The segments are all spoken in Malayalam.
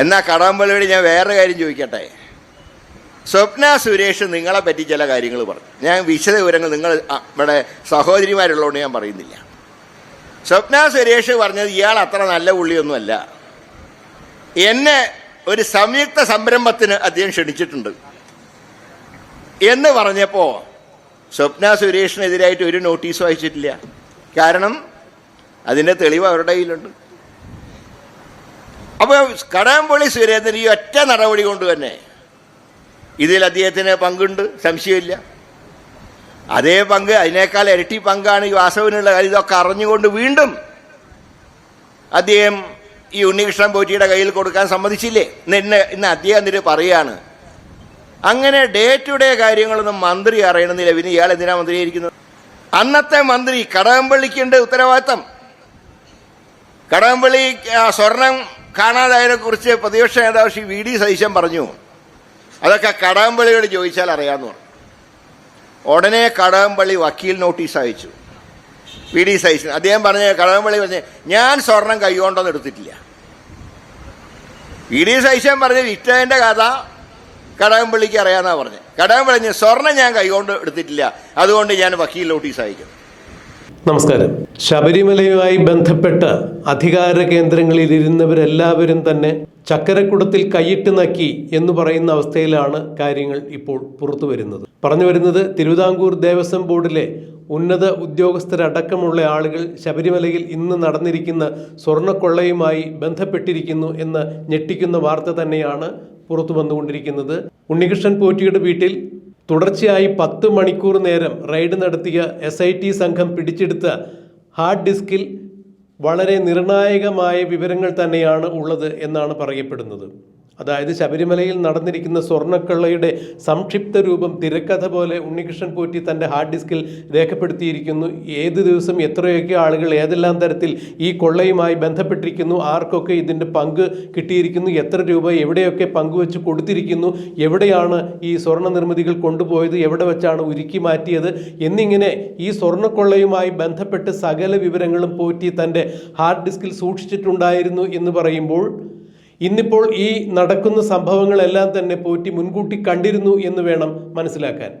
എന്നാ കടകംപള്ളിയോട് ഞാൻ വേറെ കാര്യം ചോദിക്കട്ടെ? സ്വപ്ന സുരേഷ് നിങ്ങളെ പറ്റി ചില കാര്യങ്ങൾ പറഞ്ഞു. ഞാൻ വിശദ വിവരങ്ങൾ നിങ്ങൾ ഇവിടെ സഹോദരിമാരുള്ളതുകൊണ്ട് ഞാൻ പറയുന്നില്ല. സ്വപ്ന സുരേഷ് പറഞ്ഞത് ഇയാൾ അത്ര നല്ല പുള്ളിയൊന്നുമല്ല. എന്നെ ഒരു സംയുക്ത സംരംഭത്തിന് അദ്ദേഹം ക്ഷണിച്ചിട്ടുണ്ട്. എന്ന് പറഞ്ഞപ്പോൾ സ്വപ്ന സുരേഷിനെതിരായിട്ട് ഒരു നോട്ടീസ് അയച്ചിട്ടില്ല. കാരണം അതിന്റെ തെളിവ് അവരുടെ കയ്യിലുണ്ട്. അപ്പോൾ കടകംപള്ളി സുരേന്ദ്രൻ ഈ ഒറ്റ നടപടി കൊണ്ട് തന്നെ ഇതിൽ അദ്ദേഹത്തിന് പങ്കുണ്ട് സംശയമില്ല. അതേ പങ്ക് അതിനേക്കാൾ ഇരട്ടി പങ്കാണ് ഈ വാസവനുള്ള കാര്യം ഇതൊക്കെ അറിഞ്ഞുകൊണ്ട് വീണ്ടും അദ്ദേഹം ഈ ഉണ്ണികൃഷ്ണൻ പോറ്റിയുടെ കയ്യിൽ കൊടുക്കാൻ സമ്മതിച്ചില്ലേ? ഇന്ന് ഇന്ന് അദ്ദേഹം എന്നിട്ട് പറയാണ്. അങ്ങനെ ഡേ ടു ഡേ കാര്യങ്ങളൊന്നും മന്ത്രി അറിയണമെന്നില്ല. പിന്നെ ഇയാൾ എന്തിനാ മന്ത്രിയായിരിക്കുന്നത്? അന്നത്തെ മന്ത്രി കടകംപള്ളിക്കുണ്ട് ഉത്തരവാദിത്തം. കടകംപള്ളി സ്വർണം കാണാതായതിനെ കുറിച്ച് പ്രതിപക്ഷ നേതാവ് ശ്രീ വി ഡി സതീശൻ പറഞ്ഞു. അതൊക്കെ കടകംപള്ളിയോട് ചോദിച്ചാൽ അറിയാമെന്ന് പറഞ്ഞു ഉടനെ കടകംപള്ളി വക്കീൽ നോട്ടീസ് അയച്ചു. വി ഡി സതീശൻ അദ്ദേഹം പറഞ്ഞ കടകംപള്ളി പറഞ്ഞ് ഞാൻ സ്വർണം കൈകൊണ്ടൊന്നും എടുത്തിട്ടില്ല. വി ഡി സതീശൻ പറഞ്ഞ് വിറ്റതിന്റെ കഥ കടകംപള്ളിക്ക് അറിയാമെന്നാണ് പറഞ്ഞത് കടകംപള്ളി സ്വർണം ഞാൻ കൈകൊണ്ട് എടുത്തിട്ടില്ല. അതുകൊണ്ട് ഞാൻ വക്കീൽ നോട്ടീസ് അയക്കും നമസ്കാരം. ശബരിമലയുമായി ബന്ധപ്പെട്ട് അധികാര കേന്ദ്രങ്ങളിൽ ഇരുന്നവരെല്ലാവരും തന്നെ ചക്കരക്കുടത്തിൽ കൈയിട്ട് നക്കി എന്ന് പറയുന്ന അവസ്ഥയിലാണ് കാര്യങ്ങൾ ഇപ്പോൾ പുറത്തു വരുന്നത്. പറഞ്ഞു വരുന്നത് തിരുവിതാംകൂർ ദേവസ്വം ബോർഡിലെ ഉന്നത ഉദ്യോഗസ്ഥരടക്കമുള്ള ആളുകൾ ശബരിമലയിൽ ഇന്ന് നടന്നിരിക്കുന്ന സ്വർണക്കൊള്ളയുമായി ബന്ധപ്പെട്ടിരിക്കുന്നു എന്ന് ഞെട്ടിക്കുന്ന വാർത്ത തന്നെയാണ് പുറത്തു വന്നുകൊണ്ടിരിക്കുന്നത്. ഉണ്ണികൃഷ്ണൻ പോറ്റിയുടെ വീട്ടിൽ തുടർച്ചയായി പത്ത് മണിക്കൂർ നേരം റെയ്ഡ് നടത്തിയ എസ് ഐ ടി സംഘം പിടിച്ചെടുത്ത ഹാർഡ് ഡിസ്കിൽ വളരെ നിർണായകമായ വിവരങ്ങൾ തന്നെയാണ് ഉള്ളത് എന്നാണ് പറയപ്പെടുന്നത്. അതായത് ശബരിമലയിൽ നടന്നിരിക്കുന്ന സ്വർണക്കള്ളയുടെ സംക്ഷിപ്ത രൂപം തിരക്കഥ പോലെ ഉണ്ണികൃഷ്ണൻ പോറ്റി തന്റെ ഹാർഡ് ഡിസ്കിൽ രേഖപ്പെടുത്തിയിരിക്കുന്നു. ഏത് ദിവസം എത്രയൊക്കെ ആളുകൾ ഏതെല്ലാം തരത്തിൽ ഈ കൊള്ളയുമായി ബന്ധപ്പെട്ടിരിക്കുന്നു ആർക്കൊക്കെ ഇതിന്റെ പങ്ക് കിട്ടിയിരിക്കുന്നു എത്ര രൂപ എവിടെയൊക്കെ പങ്കുവെച്ച് കൊടുത്തിരിക്കുന്നു എവിടെയാണ് ഈ സ്വർണ നിർമ്മിതികൾ കൊണ്ടുപോയത് എവിടെ വെച്ചാണ് ഉരുക്കി മാറ്റിയത് എന്നിങ്ങനെ ഈ സ്വർണക്കൊള്ളയുമായി ബന്ധപ്പെട്ട് സകല വിവരങ്ങളും പോറ്റി തന്റെ ഹാർഡ് ഡിസ്കിൽ സൂക്ഷിച്ചിട്ടുണ്ടായിരുന്നു എന്ന് പറയുമ്പോൾ ഇന്നിപ്പോൾ ഈ നടക്കുന്ന സംഭവങ്ങളെല്ലാം തന്നെ പോറ്റി മുൻകൂട്ടി കണ്ടിരുന്നു എന്ന് വേണം മനസ്സിലാക്കാൻ.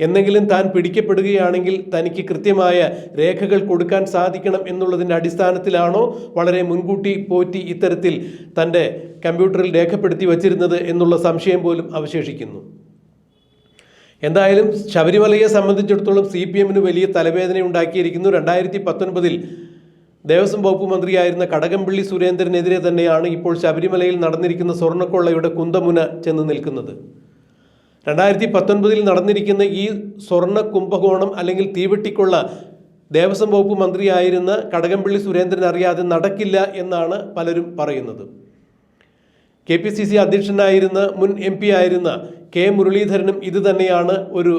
എന്തെങ്കിലും താൻ പിടിക്കപ്പെടുകയാണെങ്കിൽ തനിക്ക് കൃത്യമായ രേഖകൾ കൊടുക്കാൻ സാധിക്കണം എന്നുള്ളതിന്റെ അടിസ്ഥാനത്തിലാണോ വളരെ മുൻകൂട്ടി പോറ്റി ഇത്തരത്തിൽ തന്റെ കമ്പ്യൂട്ടറിൽ രേഖപ്പെടുത്തി വച്ചിരുന്നത് എന്നുള്ള സംശയം പോലും അവശേഷിക്കുന്നു. എന്തായാലും ശബരിമലയെ സംബന്ധിച്ചിടത്തോളം സി പി എമ്മിന് വലിയ തലവേദന ഉണ്ടാക്കിയിരിക്കുന്നു രണ്ടായിരത്തി പത്തൊൻപതിൽ ദേവസ്വം വകുപ്പ് മന്ത്രിയായിരുന്ന കടകംപള്ളി സുരേന്ദ്രനെതിരെ തന്നെയാണ് ഇപ്പോൾ ശബരിമലയിൽ നടന്നിരിക്കുന്ന സ്വർണക്കൊള്ളയുടെ കുന്തമുന ചെന്ന് നിൽക്കുന്നത്. രണ്ടായിരത്തി പത്തൊൻപതിൽ നടന്നിരിക്കുന്ന ഈ സ്വർണ കുംഭകോണം അല്ലെങ്കിൽ തീവെട്ടിക്കൊള്ള ദേവസ്വം വകുപ്പ് മന്ത്രിയായിരുന്ന കടകംപള്ളി സുരേന്ദ്രൻ അറിയാതെ നടക്കില്ല എന്നാണ് പലരും പറയുന്നത്. കെ പി സി സി അധ്യക്ഷനായിരുന്ന മുൻ എം പി ആയിരുന്ന കെ മുരളീധരനും ഇതുതന്നെയാണ് ഒരു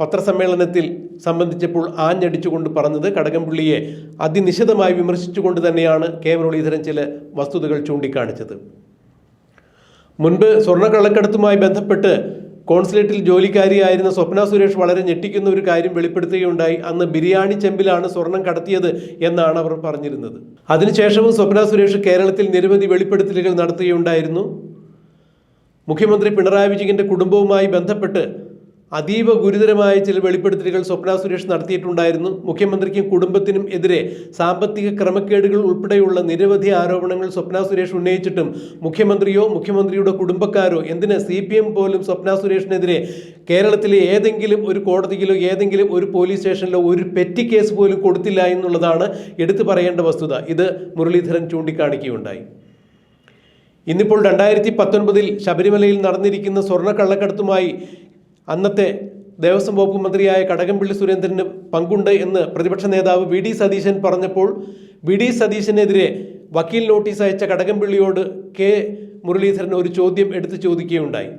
പത്രസമ്മേളനത്തിൽ സംബന്ധിച്ചപ്പോൾ ആഞ്ഞടിച്ചുകൊണ്ട് പറഞ്ഞത് കടകംപള്ളിയെ അതിനിശിതമായി വിമർശിച്ചുകൊണ്ട് തന്നെയാണ് കെ മുരളീധരൻ ചില വസ്തുതകൾ ചൂണ്ടിക്കാണിച്ചത്. മുൻപ് സ്വർണക്കള്ളക്കടത്തുമായി ബന്ധപ്പെട്ട് കോൺസുലേറ്റിൽ ജോലിക്കാരിയായിരുന്ന സ്വപ്ന സുരേഷ് വളരെ ഞെട്ടിക്കുന്ന ഒരു കാര്യം വെളിപ്പെടുത്തുകയുണ്ടായി. അന്ന് ബിരിയാണി ചെമ്പിലാണ് സ്വർണം കടത്തിയത് എന്നാണ് അവർ പറഞ്ഞിരുന്നത്. അതിനുശേഷവും സ്വപ്ന സുരേഷ് കേരളത്തിൽ നിരവധി വെളിപ്പെടുത്തലുകൾ നടത്തുകയുണ്ടായിരുന്നു. മുഖ്യമന്ത്രി പിണറായി വിജയന്റെ കുടുംബവുമായി ബന്ധപ്പെട്ട് അതീവ ഗുരുതരമായ ചില വെളിപ്പെടുത്തലുകൾ സ്വപ്ന സുരേഷ് നടത്തിയിട്ടുണ്ടായിരുന്നു. മുഖ്യമന്ത്രിക്കും കുടുംബത്തിനും എതിരെ സാമ്പത്തിക ക്രമക്കേടുകൾ ഉൾപ്പെടെയുള്ള നിരവധി ആരോപണങ്ങൾ സ്വപ്ന സുരേഷ് ഉന്നയിച്ചിട്ടും മുഖ്യമന്ത്രിയോ മുഖ്യമന്ത്രിയുടെ കുടുംബക്കാരോ എന്തിന് സി പോലും സ്വപ്ന സുരേഷിനെതിരെ കേരളത്തിലെ ഏതെങ്കിലും ഒരു കോടതിയിലോ ഏതെങ്കിലും ഒരു പോലീസ് സ്റ്റേഷനിലോ ഒരു പെറ്റി കേസ് പോലും കൊടുത്തില്ല എന്നുള്ളതാണ് എടുത്തു പറയേണ്ട വസ്തുത. ഇത് മുരളീധരൻ ചൂണ്ടിക്കാണിക്കുകയുണ്ടായി. ഇന്നിപ്പോൾ രണ്ടായിരത്തി പത്തൊൻപതിൽ ശബരിമലയിൽ നടന്നിരിക്കുന്ന സ്വർണ കള്ളക്കടത്തുമായി അന്നത്തെ ദേവസ്വം വകുപ്പ് മന്ത്രിയായ കടകംപള്ളി സുരേന്ദ്രന് പങ്കുണ്ട് എന്ന് പ്രതിപക്ഷ നേതാവ് വി ഡി സതീശൻ പറഞ്ഞപ്പോൾ വി ഡി സതീശനെതിരെ വക്കീൽ നോട്ടീസ് അയച്ച കടകംപള്ളിയോട് കെ മുരളീധരൻ ഒരു ചോദ്യം എടുത്തു ചോദിക്കുകയുണ്ടായി.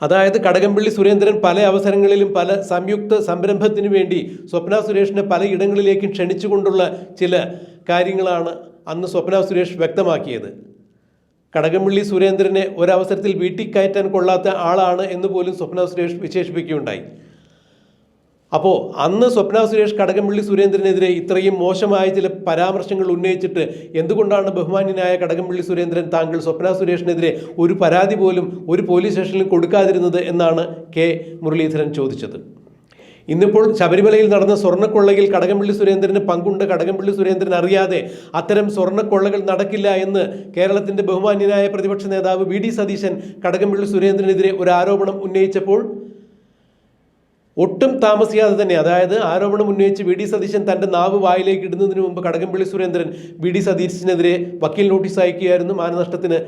അതായത് കടകംപള്ളി സുരേന്ദ്രൻ പല അവസരങ്ങളിലും പല സംയുക്ത സംരംഭത്തിനു വേണ്ടി സ്വപ്ന സുരേഷിനെ പല ഇടങ്ങളിലേക്കും ക്ഷണിച്ചുകൊണ്ടുള്ള ചില കാര്യങ്ങളാണ് അന്ന് സ്വപ്ന സുരേഷ് വ്യക്തമാക്കിയത്. കടകംപള്ളി സുരേന്ദ്രനെ ഒരവസരത്തിൽ വീട്ടിൽ കയറ്റാൻ കൊള്ളാത്ത ആളാണ് എന്ന് പോലും സ്വപ്ന സുരേഷ് വിശേഷിപ്പിക്കുകയുണ്ടായി. അപ്പോൾ അന്ന് സ്വപ്ന സുരേഷ് കടകംപള്ളി സുരേന്ദ്രനെതിരെ ഇത്രയും മോശമായ ചില പരാമർശങ്ങൾ ഉന്നയിച്ചിട്ട് എന്തുകൊണ്ടാണ് ബഹുമാന്യനായ കടകംപള്ളി സുരേന്ദ്രൻ താങ്കൾ സ്വപ്ന സുരേഷിനെതിരെ ഒരു പരാതി പോലും ഒരു പോലീസ് സ്റ്റേഷനിൽ കൊടുക്കാതിരുന്നത് എന്നാണ് കെ മുരളീധരൻ ചോദിച്ചത്. ഇന്നിപ്പോൾ ശബരിമലയിൽ നടന്ന സ്വർണക്കൊള്ളയിൽ കടകംപള്ളി സുരേന്ദ്രന് പങ്കുണ്ട്. കടകംപള്ളി സുരേന്ദ്രൻ അറിയാതെ അത്തരം സ്വർണക്കൊള്ളകൾ നടക്കില്ല എന്ന് കേരളത്തിന്റെ ബഹുമാന്യനായ പ്രതിപക്ഷ നേതാവ് വി ഡി സതീശൻ കടകംപള്ളി സുരേന്ദ്രനെതിരെ ഒരു ആരോപണം ഉന്നയിച്ചപ്പോൾ ഒട്ടും താമസിയാതെ തന്നെ അതായത് ആരോപണം ഉന്നയിച്ച് വി ഡി സതീശൻ തന്റെ നാവ് വായിലേക്ക് ഇടുന്നതിന് മുമ്പ് കടകംപള്ളി സുരേന്ദ്രൻ വി ഡി സതീശിനെതിരെ വക്കീൽ നോട്ടീസ് അയക്കുകയായിരുന്നു. മാനനഷ്ടത്തിന്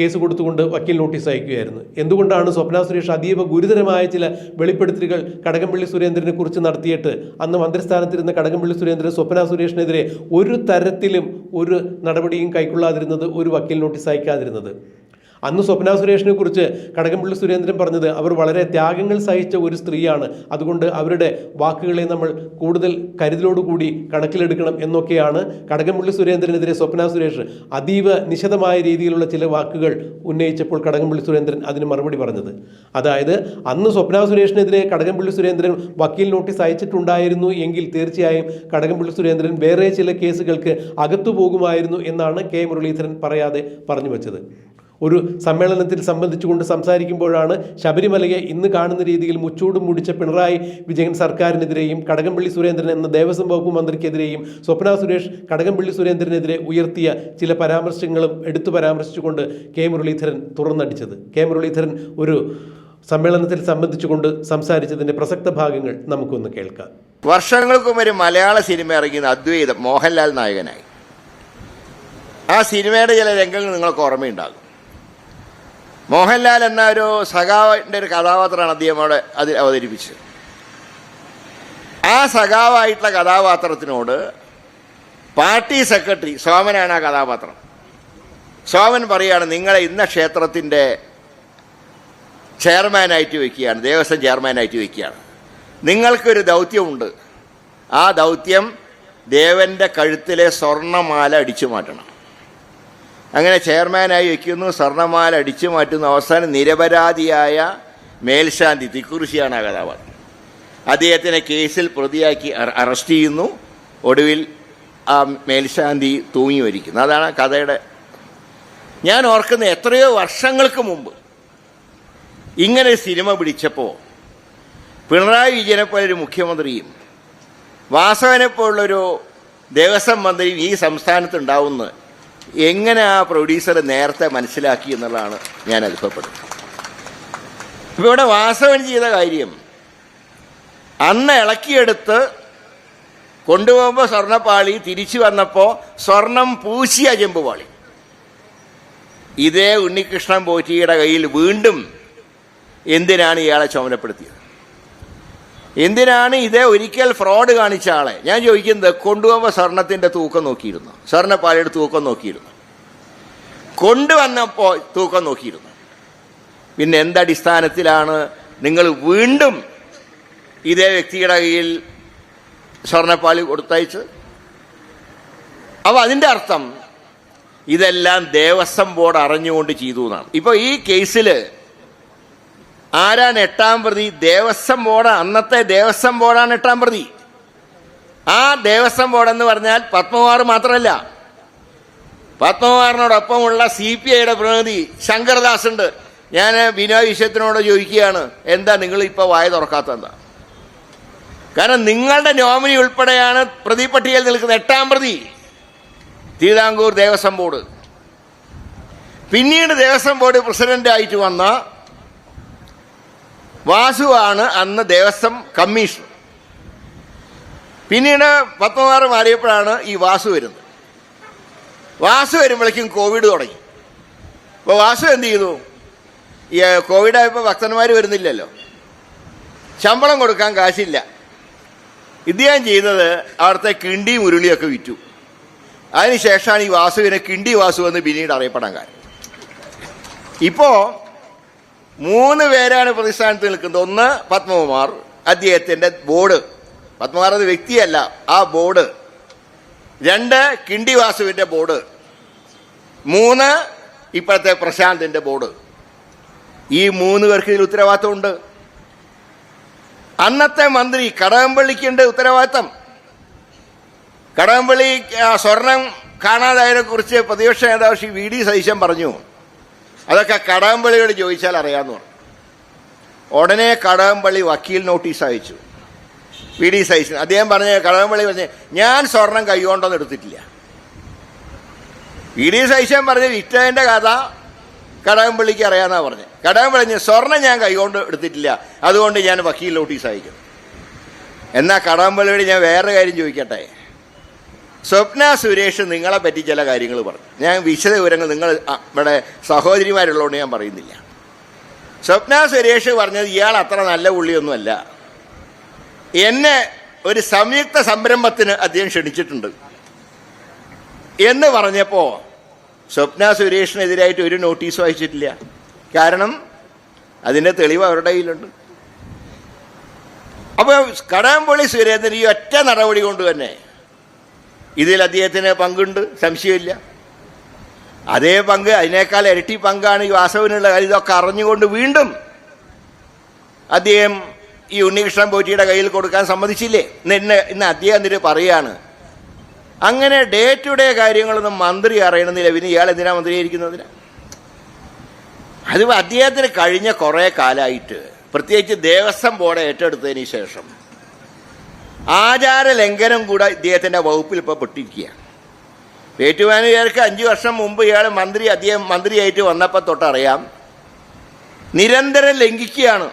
കേസ് കൊടുത്തുകൊണ്ട് വക്കീൽ നോട്ടീസ് അയക്കുകയായിരുന്നു. എന്തുകൊണ്ടാണ് സ്വപ്ന സുരേഷ് അതീവ ഗുരുതരമായ ചില വെളിപ്പെടുത്തലുകൾ കടകംപള്ളി സുരേന്ദ്രനെ കുറിച്ച് നടത്തിയിട്ട് അന്ന് മന്ത്രിസ്ഥാനത്തിരുന്ന കടകംപള്ളി സുരേന്ദ്രൻ സ്വപ്ന സുരേഷിനെതിരെ ഒരു തരത്തിലും ഒരു നടപടിയും കൈക്കൊള്ളാതിരുന്നത് ഒരു വക്കീൽ നോട്ടീസ് അയക്കാതിരുന്നത്? അന്ന് സ്വപ്ന സുരേഷിനെ കുറിച്ച് കടകംപള്ളി സുരേന്ദ്രൻ പറഞ്ഞത് അവർ വളരെ ത്യാഗങ്ങൾ സഹിച്ച ഒരു സ്ത്രീയാണ്. അതുകൊണ്ട് അവരുടെ വാക്കുകളെ നമ്മൾ കൂടുതൽ കരുതലോടുകൂടി കണക്കിലെടുക്കണം എന്നൊക്കെയാണ് കടകംപള്ളി സുരേന്ദ്രനെതിരെ സ്വപ്ന സുരേഷ് അതീവ നിശിതമായ രീതിയിലുള്ള ചില വാക്കുകൾ ഉന്നയിച്ചപ്പോൾ കടകംപള്ളി സുരേന്ദ്രൻ അതിന് മറുപടി പറഞ്ഞത്. അതായത് അന്ന് സ്വപ്ന സുരേഷിനെതിരെ കടകംപള്ളി സുരേന്ദ്രൻ വക്കീൽ നോട്ടീസ് അയച്ചിട്ടുണ്ടായിരുന്നു എങ്കിൽ തീർച്ചയായും കടകംപള്ളി സുരേന്ദ്രൻ വേറെ ചില കേസുകൾക്ക് അകത്തു പോകുമായിരുന്നു എന്നാണ് കെ മുരളീധരൻ പറയാതെ പറഞ്ഞു വച്ചത്. ഒരു സമ്മേളനത്തിൽ സംബന്ധിച്ചുകൊണ്ട് സംസാരിക്കുമ്പോഴാണ് ശബരിമലയെ ഇന്ന് കാണുന്ന രീതിയിൽ മുച്ചൂടും മുടിച്ച പിണറായി വിജയൻ സർക്കാരിനെതിരെയും കടകംപള്ളി സുരേന്ദ്രൻ എന്ന ദേവസ്വം വകുപ്പ് മന്ത്രിക്കെതിരെയും സ്വപ്ന സുരേഷ് കടകംപള്ളി സുരേന്ദ്രനെതിരെ ഉയർത്തിയ ചില പരാമർശങ്ങളും എടുത്തു പരാമർശിച്ചുകൊണ്ട് കെ മുരളീധരൻ തുറന്നടിച്ചത്. കെ മുരളീധരൻ ഒരു സമ്മേളനത്തിൽ സംബന്ധിച്ചുകൊണ്ട് സംസാരിച്ചതിന്റെ പ്രസക്ത ഭാഗങ്ങൾ നമുക്കൊന്ന് കേൾക്കാം. വർഷങ്ങൾക്കും ഒരു മലയാള സിനിമ ഇറങ്ങിയത് അദ്വൈതം മോഹൻലാൽ നായകനായി. ആ സിനിമയുടെ ചില രംഗങ്ങൾ നിങ്ങൾക്ക് ഓർമ്മയുണ്ടാകും. മോഹൻലാൽ എന്ന ഒരു സഖാവിന്റെ ഒരു കഥാപാത്രമാണ് അദ്ദേഹം അവിടെ അതിൽ അവതരിപ്പിച്ചത്. ആ സഖാവായിട്ടുള്ള കഥാപാത്രത്തിനോട് പാർട്ടി സെക്രട്ടറി സോമനാണ് ആ കഥാപാത്രം. സോമൻ പറയാണ് നിങ്ങളെ ഇന്ന ക്ഷേത്രത്തിന്റെ ചെയർമാനായിട്ട് വയ്ക്കുകയാണ് ദേവസ്വം ചെയർമാനായിട്ട് വയ്ക്കുകയാണ് നിങ്ങൾക്കൊരു ദൗത്യമുണ്ട്. ആ ദൗത്യം ദേവന്റെ കഴുത്തിലെ സ്വർണമാല അടിച്ചു മാറ്റണം. അങ്ങനെ ചെയർമാനായി വയ്ക്കുന്നു സ്വർണമാല അടിച്ചു മാറ്റുന്നു. അവസാനം നിരപരാധിയായ മേൽശാന്തി തിക്കുറിശിയാണ് ആ കഥാപാത്രം. അദ്ദേഹത്തിനെ കേസിൽ പ്രതിയാക്കി അറസ്റ്റ് ചെയ്യുന്നു. ഒടുവിൽ ആ മേൽശാന്തി തൂങ്ങി മരിക്കുന്നു. അതാണ് കഥയുടെ ഞാൻ ഓർക്കുന്ന എത്രയോ വർഷങ്ങൾക്ക് മുമ്പ് ഇങ്ങനെ സിനിമ പിടിച്ചപ്പോൾ പിണറായി വിജയനെ പോലൊരു മുഖ്യമന്ത്രിയും വാസവനെ പോലുള്ളൊരു ദേവസ്വം മന്ത്രിയും ഈ സംസ്ഥാനത്ത് ഉണ്ടാവുന്ന എങ്ങനെ ആ പ്രൊഡ്യൂസർ നേരത്തെ മനസ്സിലാക്കി എന്നുള്ളതാണ് ഞാൻ അത്ഭുതപ്പെടുന്നത്. ഇപ്പൊ ഇവിടെ വാസവൻ ചെയ്ത കാര്യം. അന്ന് ഇളക്കിയെടുത്ത് കൊണ്ടുപോകുമ്പോൾ സ്വർണപ്പാളി തിരിച്ചു വന്നപ്പോൾ സ്വർണം പൂശിയ ചെമ്പുപാളി. ഇതേ ഉണ്ണികൃഷ്ണൻ പോറ്റിയുടെ കയ്യിൽ വീണ്ടും എന്തിനാണ് ഇയാളെ ചുമതലപ്പെടുത്തിയത്? എന്തിനാണ് ഇതേ ഒരിക്കൽ ഫ്രോഡ് കാണിച്ച ആളെ? ഞാൻ ചോദിക്കുന്നത് കൊണ്ടുപോകുമ്പോൾ സ്വർണത്തിന്റെ തൂക്കം നോക്കിയിരുന്നു. സ്വർണപ്പാലയുടെ തൂക്കം നോക്കിയിരുന്നു. കൊണ്ടുവന്നപ്പോൾ തൂക്കം നോക്കിയിരുന്നു. പിന്നെ എന്തടിസ്ഥാനത്തിലാണ് നിങ്ങൾ വീണ്ടും ഇതേ വ്യക്തിയുടെ കയ്യിൽ സ്വർണപ്പാളി കൊടുത്തയച്ചത്? അപ്പോൾ അതിന്റെ അർത്ഥം ഇതെല്ലാം ദേവസ്വം ബോർഡ് അറിഞ്ഞുകൊണ്ട് ചെയ്തു എന്നാണ്. ഇപ്പോൾ ഈ കേസിൽ ആരാണ് എട്ടാം പ്രതി? ദേവസ്വം ബോർഡ്. അന്നത്തെ ദേവസ്വം ബോർഡാണ് എട്ടാം പ്രതി. ആ ദേവസ്വം ബോർഡ് എന്ന് പറഞ്ഞാൽ പത്മകുമാർ മാത്രമല്ല. പത്മകുമാറിനോടൊപ്പമുള്ള സി പി ഐയുടെ പ്രതിനിധി ശങ്കർദാസ് ഉണ്ട് ഞാൻ ബിനോയ് വിഷയത്തിനോട് ചോദിക്കുകയാണ് എന്താ നിങ്ങൾ ഇപ്പോൾ വായ തുറക്കാത്തെന്താ കാരണം നിങ്ങളുടെ നോമിനി ഉൾപ്പെടെയാണ് പ്രതി പട്ടികയിൽ നിൽക്കുന്ന എട്ടാം പ്രതി. തിരുവിതാംകൂർ ദേവസ്വം ബോർഡ്. പിന്നീട് ദേവസ്വം ബോർഡ് പ്രസിഡന്റ് ആയിട്ട് വന്ന വാസുവാണ് അന്ന് ദേവസ്വം കമ്മീഷൻ പിന്നീട് പത്മകുമാർ മാറിയപ്പോഴാണ് ഈ വാസു വരുന്നത്. വാസു വരുമ്പോഴേക്കും കോവിഡ് തുടങ്ങി. അപ്പോൾ വാസു എന്ത് ചെയ്തു? ഈ കോവിഡ് ആയപ്പോൾ ഭക്തന്മാർ വരുന്നില്ലല്ലോ. ശമ്പളം കൊടുക്കാൻ കാശില്ല. ഇദ്ദേഹം ചെയ്യുന്നത് അവിടുത്തെ കിണ്ടിയും ഉരുളിയൊക്കെ വിറ്റു. അതിനുശേഷമാണ് ഈ വാസുവിനെ കിണ്ടി വാസു എന്ന് പിന്നീട് അറിയപ്പെടാൻ കാര്യം ഇപ്പോൾ മൂന്ന് പേരാണ് പ്രതിസ്ഥാനത്ത് നിൽക്കുന്നത്. ഒന്ന് പത്മകുമാർ അദ്ദേഹത്തിന്റെ ബോർഡ്. പത്മകുമാർ അത് വ്യക്തിയല്ല ആ ബോർഡ്. രണ്ട് കിണ്ടി വാസുവിന്റെ ബോർഡ്. മൂന്ന് ഇപ്പോഴത്തെ പ്രശാന്തിന്റെ ബോർഡ്. ഈ മൂന്ന് പേർക്ക് ഇതിൽ ഉത്തരവാദിത്തമുണ്ട് അന്നത്തെ മന്ത്രി കടകംപള്ളിക്കുണ്ട് ഉത്തരവാദിത്തം കടകംപള്ളി സ്വർണം കാണാതായതിനെ കുറിച്ച് പ്രതിപക്ഷ നേതാവ് ശ്രീ വി ഡി സതീശൻ പറഞ്ഞു. അതൊക്കെ കടകംപള്ളിയോട് ചോദിച്ചാൽ അറിയാമെന്ന് പറഞ്ഞു. ഉടനെ കടകംപള്ളി വക്കീൽ നോട്ടീസ് അയച്ചു. V D Satheesan. അദ്ദേഹം പറഞ്ഞ കടകംപള്ളി പറഞ്ഞ് ഞാൻ സ്വർണം കൈകൊണ്ടൊന്നും എടുത്തിട്ടില്ല. വി ഡി സൈസൻ പറഞ്ഞ് വിറ്റതിന്റെ കഥ കടകംപള്ളിക്ക് അറിയാമെന്നാ പറഞ്ഞത് കടകംപള്ളി സ്വർണം ഞാൻ കൈകൊണ്ട് എടുത്തിട്ടില്ല. അതുകൊണ്ട് ഞാൻ വക്കീൽ നോട്ടീസ് അയക്കും. എന്നാൽ കടകംപള്ളിയോട് ഞാൻ വേറെ കാര്യം ചോദിക്കട്ടെ? സ്വപ്ന സുരേഷ് നിങ്ങളെ പറ്റി ചില കാര്യങ്ങൾ പറഞ്ഞു. ഞാൻ വിശദ വിവരങ്ങൾ നിങ്ങൾ ഇവിടെ സഹോദരിമാരുള്ളതുകൊണ്ട് ഞാൻ പറയുന്നില്ല. സ്വപ്ന സുരേഷ് പറഞ്ഞത് ഇയാൾ അത്ര നല്ല പുള്ളിയൊന്നുമല്ല. എന്നെ ഒരു സംയുക്ത സംരംഭത്തിന് അദ്ദേഹം ക്ഷണിച്ചിട്ടുണ്ട്. എന്ന് പറഞ്ഞപ്പോൾ സ്വപ്ന സുരേഷിനെതിരായിട്ട് ഒരു നോട്ടീസ് അയച്ചിട്ടില്ല കാരണം അതിന്റെ തെളിവ് അവരുടെ കയ്യിലുണ്ട്. അപ്പോൾ കടകംപള്ളി സുരേന്ദ്രൻ ഈ ഒറ്റ നടപടി കൊണ്ട് തന്നെ ഇതിൽ അദ്ദേഹത്തിന് പങ്കുണ്ട് സംശയമില്ല. അതേ പങ്ക് അതിനേക്കാൾ ഇരട്ടി പങ്കാണ് ഈ വാസവനുള്ള കാര്യം. ഇതൊക്കെ അറിഞ്ഞുകൊണ്ട് വീണ്ടും അദ്ദേഹം ഈ ഉണ്ണികൃഷ്ണൻ പോറ്റിയുടെ കയ്യിൽ കൊടുക്കാൻ സമ്മതിച്ചില്ലേ? ഇന്ന് ഇന്ന് അദ്ദേഹം എന്നിട്ട് പറയാണ്. അങ്ങനെ ഡേ ടു ഡേ കാര്യങ്ങളൊന്നും മന്ത്രി അറിയണമെന്നില്ല. പിന്നെ ഇയാൾ എന്തിനാ മന്ത്രിയായിരിക്കുന്നതിന്? അത് അദ്ദേഹത്തിന് കഴിഞ്ഞ കുറേ കാലമായിട്ട് പ്രത്യേകിച്ച് ദേവസ്വം ബോർഡ് ഏറ്റെടുത്തതിന് ശേഷം ആചാര ലംഘനം കൂടെ ഇദ്ദേഹത്തിന്റെ വകുപ്പിൽ ഇപ്പോൾ പെട്ടിരിക്കുകയാണ്. ഏറ്റുമാനുകാർക്ക് അഞ്ച് വർഷം മുമ്പ് ഇയാൾ മന്ത്രി അദ്ദേഹം മന്ത്രിയായിട്ട് വന്നപ്പോൾ തൊട്ടറിയാം. നിരന്തരം ലംഘിക്കുകയാണ്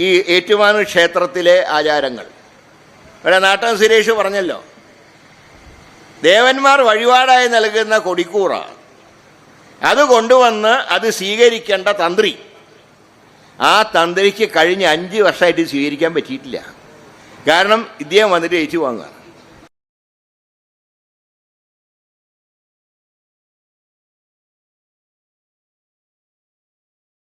ഈ ഏറ്റുമാനു ക്ഷേത്രത്തിലെ ആചാരങ്ങൾ. ഇവിടെ നാട്ടൻ സുരേഷ് പറഞ്ഞല്ലോ ദേവന്മാർ വഴിപാടായി നൽകുന്ന കൊടിക്കൂറ. അത് കൊണ്ടുവന്ന് അത് സ്വീകരിക്കേണ്ട തന്ത്രി. ആ തന്ത്രിക്ക് കഴിഞ്ഞ അഞ്ച് വർഷമായിട്ട് സ്വീകരിക്കാൻ പറ്റിയിട്ടില്ല. കാരണം ഇദ്ദേഹം വന്നിട്ട് ഏച്ചു വാങ്ങുക